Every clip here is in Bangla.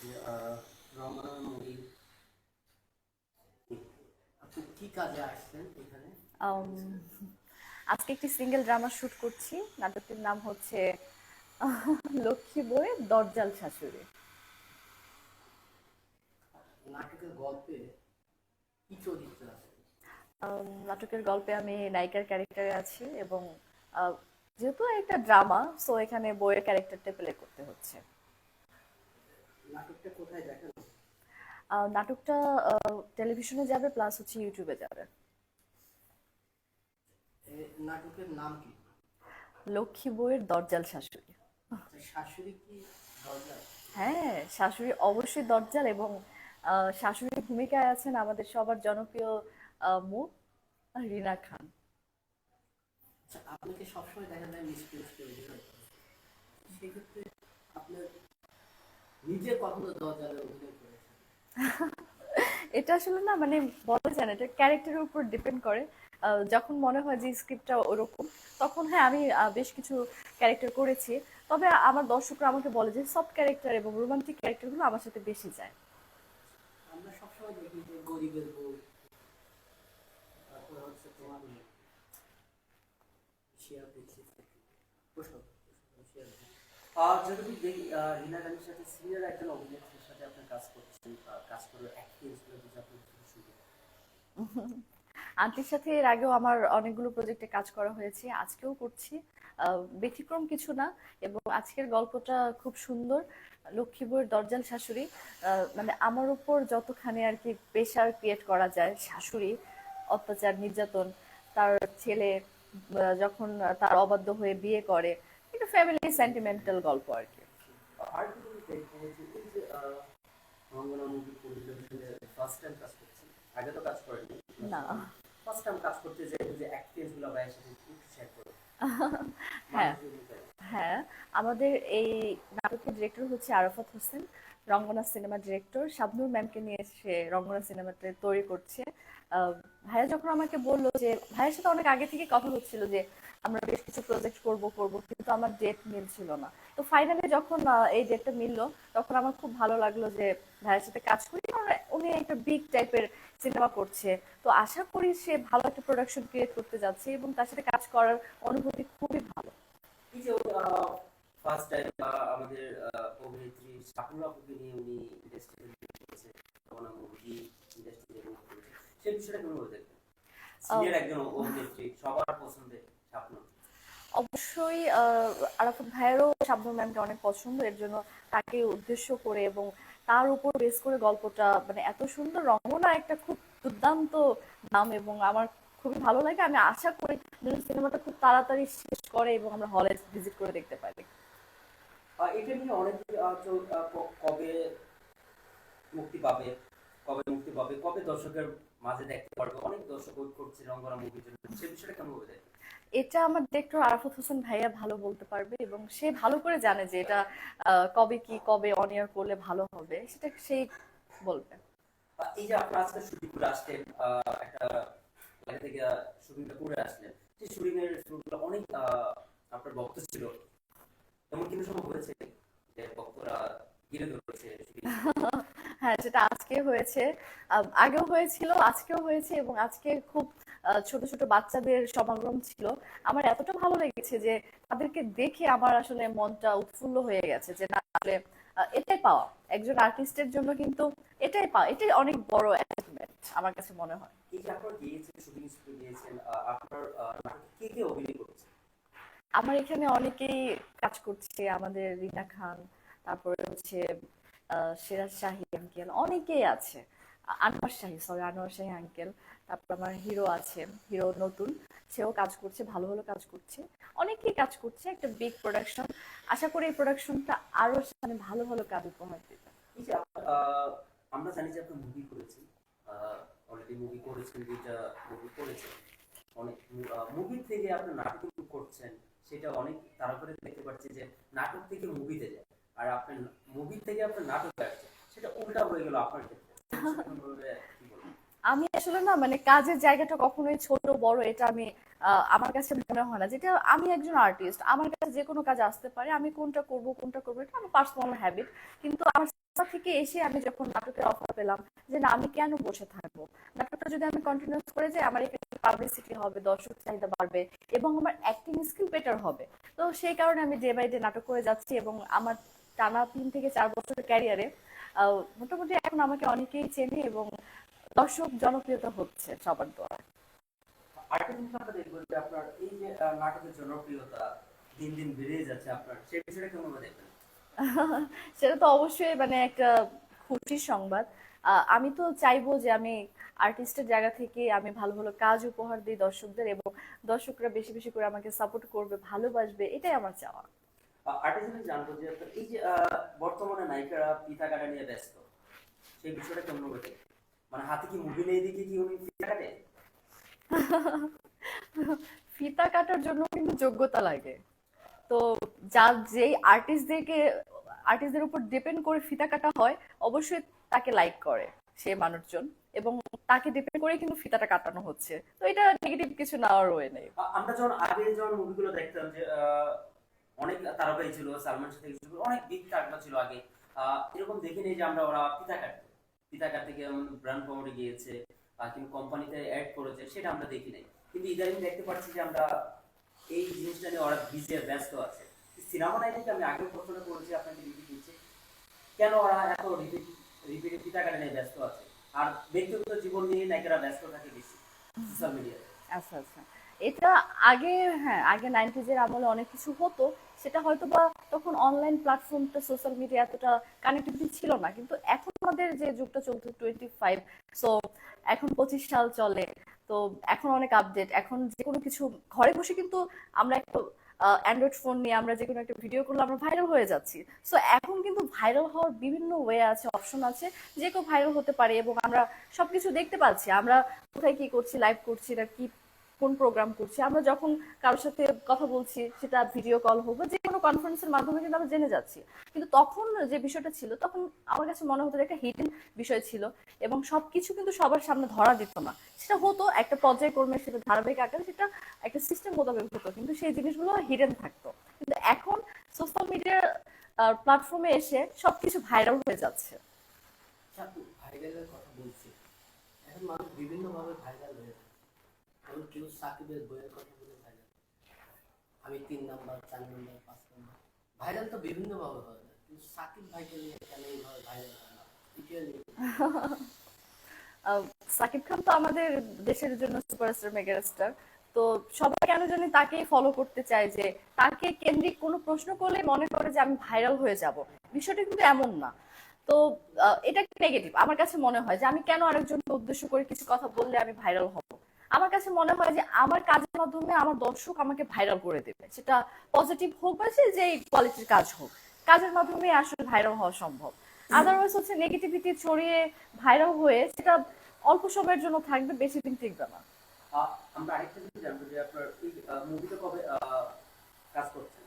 রমনা মুভি আপনি কি কাজে আসছেন এখানে Um, আজকে একটি সিঙ্গেল ড্রামা শুট করছি। নাটকটির নাম হচ্ছে লক্ষ্মী বইয়ের দরজাল শাশুড়ি নাটকের গল্পে কি চরিত্র আছে? Um, নাটকের গল্পে আমি নায়িকার ক্যারেক্টারে আছি এবং যেহেতু একটা ড্রামা সো এখানে বইয়ের ক্যারেক্টারটা প্লে করতে হচ্ছে। নাটকটা কোথায় আহ, নাটকটা টেলিভিশনে যাবে প্লাস হচ্ছে ইউটিউবে যাবে। নাটকের নাম কি? লক্ষ্মী বইয়ের দরজাল শাশুড়ি। আচ্ছা, শাশুড়ি কি দরজা হ্যাঁ শাশুড়ি অবশ্যই দরজাল এবং শাশুড়ির ভূমিকায় আছেন আমাদের সবার জনপ্রিয় মুখ রিনা খান। আচ্ছা আপনাকে সবসময় দেখা যায় মিসপ্লেস করে। সেক্ষেত্রে আপনার নিজে কখনো দরজালে অভিনয় করেছেন? এটা আসলে না মানে বলা যায় না এটা ক্যারেক্টারের উপর ডিপেন্ড করে। যখন মনে হয় যে স্ক্রিপ্টটা ওরকম তখন হ্যাঁ আমি বেশ কিছু ক্যারেক্টার করেছি। তবে আমার দর্শকরা আমাকে বলে যে সফট ক্যারেক্টার এবং রোমান্টিক ক্যারেক্টারগুলো আমার সাথে বেশি যায়। আমরা সবসময় দেখি যে গরিবের বউ তারপরে হচ্ছে তোমার দেখছি প্রশ্ন আন্টির সাথে এর আগেও আমার অনেকগুলো প্রজেক্টে কাজ করা হয়েছে, আজকেও করছি। ব্যতিক্রম কিছু না, এবং আজকের গল্পটা খুব সুন্দর। লক্ষ্মী বইয়ের দরজাল শাশুড়ি মানে আমার উপর যতখানি আর কি প্রেশার ক্রিয়েট করা যায়, শাশুড়ি, অত্যাচার, নির্যাতন, তার ছেলে যখন তার অবাধ্য হয়ে বিয়ে করে ফ্যামিলি সেন্টিমেন্টাল গল্প আর কি। আর কি তুমি দেখব যে এই যে আহ, মঙ্গলা মুভি পরিচালনা ফার্স্ট টাইম কাজ করছেন আগে তো কাজ করেনি না। ফার্স্ট টাইম কাজ করতে যে যে এক্সপিরিয়েন্সগুলো ভাইয়ের শেয়ার করো হ্যাঁ হ্যাঁ। আমাদের এই নাটকের ডিরেক্টর হচ্ছে Arafat Hossain. Rangana cinema director. Shabnur ম্যামকে নিয়ে এসে রঙ্গনা সিনেমাতে তৈরি করছে। ভাইয়া যখন আমাকে বলল যে, ভাইয়ের সাথে অনেক আগে থেকে কথা হচ্ছিল যে, আমরা বেশ কিছু প্রজেক্ট করব করব, কিন্তু আমার ডেট মিলছিল না। তো ফাইনালি যখন এই ডেটটা মিললো, তখন আমার খুব ভালো লাগল যে, ভাইয়ের সাথে কাজ করি। উনি একটা বিগ টাইপের সিনেমা করছে। তো আশা করি সে ভালো একটা প্রোডাকশন ক্রিয়েট করতে যাচ্ছে এবং তার সাথে কাজ করার অনুভূতি খুবই ভালো। ফার্স্ট টাইম আমাদের অভিনেত্রী আপুকে নিয়ে উনি ইন্ডাস্ট্রিতে করেছে। তখন মুভি ইন্ডাস্ট্রিতে করেছে। সেই বিষয়টা কেমন দেখবেন সিনিয়র একজন অভিনেত্রী সবার পছন্দের অবশ্যই আরাফাত ভাইয়েরও ম্যামকে অনেক পছন্দ। এর জন্য তাকে উদ্দেশ্য করে এবং তার উপর বেস করে গল্পটা মানে এত সুন্দর রঙ্গনা একটা খুব দুর্দান্ত নাম এবং আমার খুবই ভালো লাগে। আমি আশা করি সিনেমাটা খুব তাড়াতাড়ি শেষ করে এবং আমরা হলে ভিজিট করে দেখতে পারি এটা নিয়ে অনেক কবে মুক্তি পাবে? কবে মুক্তি পাবে? কবে দর্শকের মাঝে দেখতে পারবে? অনেক দর্শক ওয়েট করছে রঙ্গনা মুভির জন্য। সে বিষয়টা কেমন হবে? এটা আমার ডিরেক্টর আরাফাত হোসেন ভাইয়া ভালো বলতে পারবে এবং সে ভালো করে জানে যে এটা কবে কি কবে অন এয়ার করলে ভালো হবে সেটা সেই বলবে। এই যে আপনার আজকে শুটিং করে আসলেন একটা জায়গা থেকে শুটিংটা করে আসলেন সেই শুটিং এর শুরুগুলো অনেক আপনার ভক্ত ছিল। এমন কিন্তু সময় হয়েছে যে ভক্তরা ঘিরে ধরেছে হ্যাঁ যেটা আজকে হয়েছে। আগেও হয়েছিল আজকেও হয়েছে এবং আজকে খুব ছোট ছোট বাচ্চাদের সমাগম ছিল। আমার এতটা ভালো লেগেছে যে তাদেরকে দেখে আমার আসলে মনটা উৎফুল্ল হয়ে গেছে যে না আসলে এটাই পাওয়া। একজন আর্টিস্টের জন্য কিন্তু এটাই পাওয়া। এটাই অনেক বড় অ্যাচিভমেন্ট আমার কাছে মনে হয়। এই যে আপনারা গিয়েছেন শুটিং স্কুলে গিয়েছেন আপনার কে কে অভিনয় আমার এখানে অনেকেই কাজ করছে, আমাদের রিনা খান, তারপরে হচ্ছে সিরাজ শাহী আঙ্কেল অনেকেই আছে। আনোয়ার শাহী সরি আনোয়ার শাহী আঙ্কেল তারপর আমার হিরো আছে, হিরো নতুন, সেও কাজ করছে, ভালো ভালো কাজ করছে। অনেকেই কাজ করছে, একটা বিগ প্রোডাকশন আশা করি এই প্রোডাকশনটা আরও মানে ভালো ভালো কাজ উপহার দেবে। আমরা জানি যে আপনি মুভি করেছেন। অলরেডি মুভি করেছেন, দুইটা মুভি করেছেন। অনেক মুভি থেকে আপনি নাটক করছেন। সেটা অনেক তারপরে দেখতে পাচ্ছি যে নাটক থেকে মুভিতে যায়। আর আপনি মুভি থেকে আপনার নাটক আসছে, সেটা উল্টা হয়ে গেল আপনার ক্ষেত্রে। আমি আসলে না মানে কাজের জায়গাটা কখনোই ছোট, বড়, এটা আমি আমার কাছে মনে হয় না। যেটা আমি একজন আর্টিস্ট আমার কাছে যে কোনো কাজ আসতে পারে, আমি কোনটা করব, কোনটা করব, এটা আমার পার্সোনাল হ্যাবিট কিন্তু আমার থেকে এসে আমি যখন নাটকের অফার পেলাম যে না, আমি কেন বসে থাকব? নাটকটা যদি আমি কন্টিনিউস করে যাই, আমার এখানে পাবলিসিটি হবে, দর্শক চাহিদা বাড়বে এবং আমার অ্যাক্টিং স্কিল বেটার হবে। তো সেই কারণে আমি ডে বাই ডে নাটক করে যাচ্ছি এবং আমার টানা তিন থেকে চার বছরের ক্যারিয়ারে মোটামুটি এখন আমাকে অনেকেই চেনে এবং দর্শক জনপ্রিয়তা হচ্ছে সবার দ্বারা। আপনার এই যে নাটকের জনপ্রিয়তা দিন দিন বেড়ে যাচ্ছে আপনার, সেই বিষয়টা কেমন দেখবেন? সেটা তো অবশ্যই মানে একটা খুশির সংবাদ। আমি তো চাইব যে আমি আর্টিস্টের জায়গা থেকে আমি ভালো ভালো কাজ উপহার দিই দর্শকদের এবং দর্শকরা বেশি বেশি করে আমাকে সাপোর্ট করবে ভালোবাসবে এটাই আমার চাওয়া। জানব যে এই যে বর্তমানে নায়িকারা পিতা কাটা নিয়ে ব্যস্ত সেই বিষয়টা কেমন মানে হাতে কি মুভি নেই দিকে কি উনি পিতা কাটে? ফিতা কাটার জন্য কিন্তু যোগ্যতা লাগে। তো যা যেই আর্টিস্টদেরকে আর্টিস্টদের উপর ডিপেন্ড করে ফিতা কাটা হয়, অবশ্যই তাকে লাইক করে সে মানুষজন এবং তাকে ডিপেন্ড করে কিন্তু ফিতাটা কাটানো হচ্ছে। তো এটা নেগেটিভ কিছু নেওয়ার ওয়ে নেই। আমরা যখন আগে যখন মুভিগুলো দেখতাম যে অনেক তারকাই ছিল, সালমান শাহ শুরু অনেক বিগ তারকা ছিল আগে এরকম দেখে নেই যে আমরা ওরা পিতা কাটতে পিতা কাটতে গিয়ে ব্র্যান্ড প্রমোটে গিয়েছে কিন্তু কোম্পানিতে অ্যাড করেছে, সেটা আমরা দেখি নাই। কিন্তু ইদানিং দেখতে পাচ্ছি যে আমরা এই জিনিসটা নিয়ে ওরা বিজি ব্যস্ত আছে। সিনেমা নাইটকে আমি আগেও প্রশ্নটা করেছি, আপনাকে রিপিট দিচ্ছি। কেন ওরা এত রিপিট রিপিটে কাটে নিয়ে ব্যস্ত আছে? আর ব্যক্তিগত জীবন নিয়ে নায়িকারা ব্যস্ত থাকে বেশি সোশ্যাল মিডিয়াতে আচ্ছা আচ্ছা। এটা আগে হ্যাঁ আগে নাইনটিজের আমলে অনেক কিছু হতো। সেটা হয়তো বা তখন অনলাইন প্ল্যাটফর্মটা সোশ্যাল মিডিয়া এতটা কানেক্টিভিটি ছিল না। কিন্তু এখন আমাদের যে যুগটা চলছে টোয়েন্টি ফাইভ সো এখন পঁচিশ সাল চলে। তো এখন অনেক আপডেট এখন যে কোনো কিছু ঘরে বসে কিন্তু আমরা একটা অ্যান্ড্রয়েড ফোন নিয়ে আমরা যে কোনো একটা ভিডিও করলে আমরা ভাইরাল হয়ে যাচ্ছি। সো এখন কিন্তু ভাইরাল হওয়ার বিভিন্ন ওয়ে আছে অপশন আছে, যে কেউ ভাইরাল হতে পারে এবং আমরা সবকিছু দেখতে পাচ্ছি। আমরা কোথায় কি করছি লাইভ করছি না কি কোন প্রোগ্রাম করছি, আমরা যখন কারোর সাথে কথা বলছি, সেটা ভিডিও কল হোক বা যে কোনো কনফারেন্সের মাধ্যমে কিন্তু আমরা জেনে যাচ্ছি। কিন্তু তখন যে বিষয়টা ছিল, তখন আমার কাছে মনে হতো একটা হিডেন বিষয় ছিল এবং সবকিছু কিন্তু সবার সামনে ধরা দিত না। সেটা হতো, একটা পর্যায়ক্রমে সেটা ধারাবাহিক আকারে সেটা একটা সিস্টেম মোতাবেক হতো, কিন্তু সেই জিনিসগুলো হিডেন থাকতো। কিন্তু এখন সোশ্যাল মিডিয়ার প্ল্যাটফর্মে এসে সবকিছু ভাইরাল হয়ে যাচ্ছে। ভাইরালের কথা বলছি। এখন মানুষ বিভিন্ন ভাবে ভাইরাল হয়ে যেমন কেউ সাকিবের বইয়ের কথা বলে, ভাইরাল। আমি তিন নাম্বার, চার নাম্বার, পাঁচ নাম্বার। ভাইরাল তো বিভিন্ন ভাবে হয় না, কিন্তু সাকিব ভাইকে নিয়ে কেন এইভাবে ভাইরাল হয় না? সাকিব খান তো আমাদের দেশের জন্য সুপারস্টার মেগাস্টার তো সবাই কেন জানি তাকেই ফলো করতে চায় যে, তাকে কেন্দ্রিক কোনো প্রশ্ন করলে মনে করে যে আমি ভাইরাল হয়ে যাব। বিষয়টা কিন্তু এমন না। তো এটা নেগেটিভ আমার কাছে মনে হয় যে আমি কেন আরেকজনকে উদ্দেশ্য করে কিছু কথা বললে আমি ভাইরাল হব? আমার কাছে মনে হয় যে আমার কাজের মাধ্যমে আমার দর্শক আমাকে ভাইরাল করে দেবে। সেটা পজিটিভ হোক বা সে যে কোয়ালিটির কাজ হোক কাজের মাধ্যমে আসলে ভাইরাল হওয়া সম্ভব। আদারওয়াইজ হচ্ছে নেগেটিভিটি ছড়িয়ে ভাইরাল হয়ে সেটা অল্প সময়ের জন্য থাকবে বেশি দিন টিকবে না। আহ, আমরা আরেকটা জিনিস জানব যে আপনার মুভিতে কবে কাজ করছেন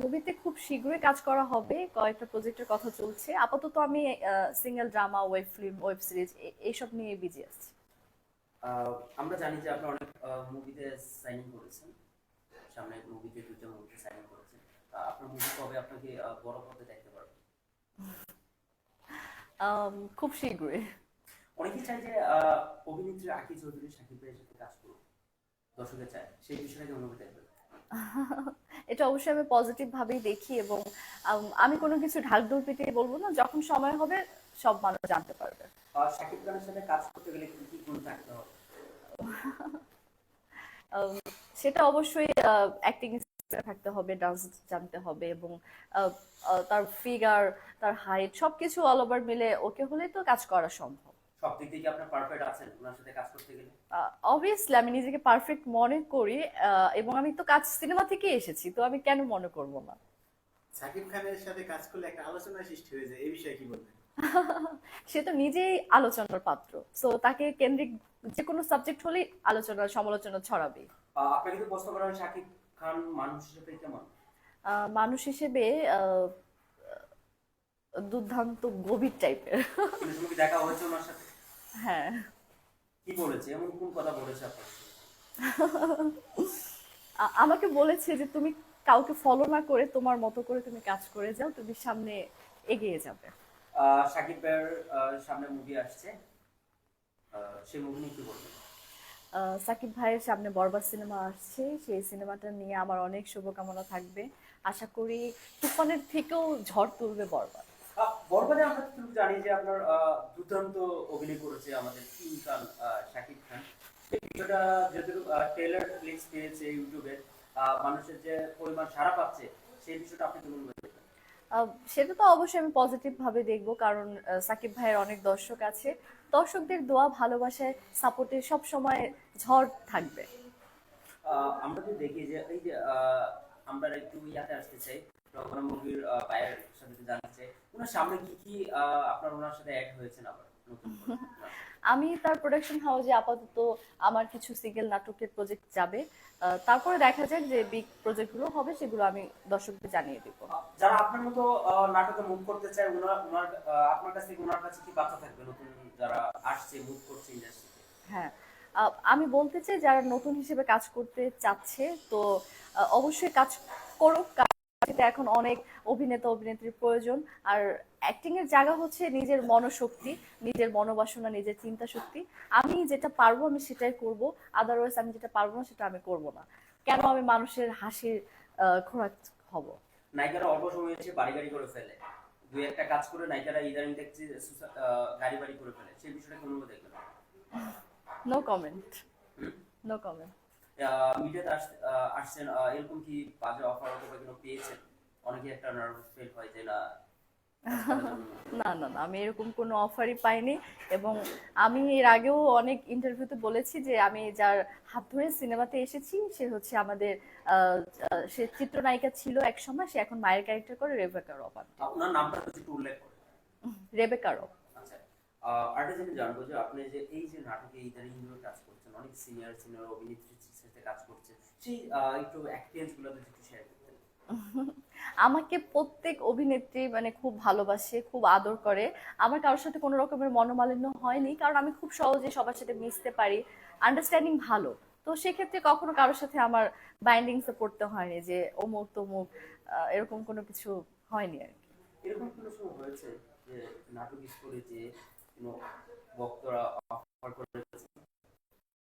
মুভিতে খুব শীঘ্রই কাজ করা হবে কয়েকটা প্রজেক্টের কথা চলছে। আপাতত আমি single drama web film web series এইসব নিয়ে বিজি আছি। আমরা জানি যে আপনি অনেক মুভিতে সাইনিং করেছেন। সামনে মুভিতে দুটো মুভিতে সাইনিং করেছেন। আপনার মুভি কবে আপনাকে বড় পথে দেখতে পারবে? খুব শীঘ্রই। অনেকেই চায় যে অভিনেত্রী আকি চৌধুরী সাকিব ভাইয়ের সাথে কাজ করুক। দর্শকের চায় সেই বিষয়টাকে অনুভূতি দেখবেন এটা অবশ্যই আমি পজিটিভ ভাবেই দেখি এবং আমি কোনো কিছু ঢাকঢোল পিটিয়ে বলব না যখন সময় হবে সব মানুষ জানতে পারবে। সাকিব খানের সাথে কাজ করতে গেলে কি কি গুণ থাকতে হবে? সেটা অবশ্যই অ্যাক্টিং থাকতে হবে ডান্স জানতে হবে এবং তার ফিগার তার হাইট সবকিছু অল ওভার মিলে ওকে হলেই তো কাজ করা সম্ভব। সব দিক থেকে আপনার পারফেক্ট আছেন ওনার সাথে কাজ করতে গেলে? অবভিয়াসলি আমি নিজেকে পারফেক্ট মনে করি আহ, এবং আমি তো কাজ সিনেমা থেকে এসেছি তো আমি কেন মনে করব না? সাকিব খানের সাথে কাজ করলে একটা আলোচনা সৃষ্টি হয়ে যায় এই বিষয়ে কি বলবেন? সে তো নিজেই আলোচনার পাত্র। সো তাকে কেন্দ্রিক যে কোনো সাবজেক্ট হলেই আলোচনা সমালোচনা ছড়াবে আহ, আপনাকে তো প্রশ্ন করা হয় সাকিব খান মানুষ হিসেবে কেমন? মানুষ হিসেবে দুর্দান্ত গভীর টাইপের। তুমি দেখা হয়েছে ওনার সাথে? হ্যাঁ। কি বলেছে? এমন কোন কথা বলেছে আপনার আমাকে বলেছে যে তুমি কাউকে ফলো না করে তোমার মতো করে তুমি কাজ করে যাও তুমি সামনে এগিয়ে যাবে। সাকিব ভাইয়ের সামনে মুভি আসছে। সেই মুভি নিয়ে কি বলবেন? সাকিব ভাইয়ের সামনে বরবাদ সিনেমা আসছে। সেই সিনেমাটা নিয়ে আমার অনেক শুভকামনা থাকবে। আশা করি তুফানের থেকেও ঝড় তুলবে বরবাদ। আহ, বরবাদে আমরা কিন্তু জানি যে আপনার দুর্দান্ত অভিনয় করেছে আমাদের কিং খান শাকিব খান। সেই বিষয়টা যেহেতু ট্রেলার ক্লিপস পেয়েছে ইউটিউবে মানুষের যে পরিমাণ সারা পাচ্ছে সেই বিষয়টা আপনি কেমন সেটা তো অবশ্যই আমি পজিটিভ ভাবে দেখব, কারণ সাকিব ভাইয়ের অনেক দর্শক আছে দর্শকদের দোয়া, ভালোবাসায় সাপোর্টে সব সময় ঝড় থাকবে আমরা তো দেখি যে এই যে আমরা একটু ইয়াতে আসতে চাই রঘুরাম মুভির ভাইয়ের সাথে জানতে চাই, ওনার সামনে কি কি আপনার ওনার সাথে অ্যাড হয়েছেন আবার। আমি তার প্রোডাকশন হাউসে আপাতত আমার কিছু সিঙ্গেল নাটকের প্রজেক্ট যাবে। তারপরে দেখা যাক যে বিগ প্রজেক্টগুলো হবে সেগুলো আমি দর্শকদের জানিয়ে দেবো। যারা আপনার মতো নাটকে মুভ করতে চায় ওনার ওনার আপনার কাছ ওনার কাছে কি বার্তা থাকবে নতুন যারা আসছে মুভ করছে ইন্ডাস্ট্রিতে হ্যাঁ আমি বলতে চাই যারা নতুন হিসেবে কাজ করতে চাচ্ছে তো অবশ্যই কাজ করুক কারণ এখন অনেক অভিনেতা অভিনেত্রীর প্রয়োজন। আর অ্যাক্টিং এর জায়গা হচ্ছে নিজের মনোশক্তি নিজের মনোবাসনা নিজের চিন্তা শক্তি। আমি যেটা পারব আমি সেটাই করব। আদারওয়াইজ আমি যেটা পারব না সেটা আমি করব না। কেন আমি মানুষের হাসির খোরাক হব? নায়িকারা অল্প সময় এসে বাড়ি গাড়ি করে ফেলে। দুই একটা কাজ করে নায়িকারা ইদানিং দেখছি গাড়ি বাড়ি করে ফেলে। সেই বিষয়টা কেমন দেখবেন? নো কমেন্ট নো কমেন্ট মিডিয়াতে আসছেন এরকম কি বাজে অফার অথবা কোনো পেয়েছেন? অনেকে একটা নার্ভাস ফিল হয় যে না না না না আমি এরকম কোনো অফারই পাইনি এবং আমি এর আগেও অনেক ইন্টারভিউতে বলেছি যে আমি যার হাত ধরে সিনেমাতে এসেছি সে হচ্ছে আমাদের সে চিত্রনায়িকা ছিল এক সময় সে এখন মায়ের ক্যারেক্টার করে রেবেকা রব আহ, ওনার নামটা একটু উল্লেখ করে রেবেকা রব। আচ্ছা আরেকটা জানব যে আপনি যে এই যে নাটকে ইদানিং ধরে কাজ করছেন অনেক সিনিয়র সিনিয়র অভিনেত্রীর সাথে কাজ করছেন সেই একটু এক্সপিরিয়েন্সগুলো যদি একটু শেয়ার আমাকে প্রত্যেক অভিনেত্রী মানে খুব ভালোবাসে, খুব আদর করে। আমার কারোর সাথে কোনো রকমের মনোমালিন্য হয়নি, কারণ আমি খুব সহজে সবার সাথে মিশতে পারি আন্ডারস্ট্যান্ডিং ভালো। তো সেক্ষেত্রে কখনো কারোর সাথে আমার বাইন্ডিংসে পড়তে হয়নি যে অমুক তমুক এরকম কোনো কিছু হয়নি আর কি। এরকম কোনো সময় হয়েছে যে নাটক স্কুলে যে বক্তরা অফার করে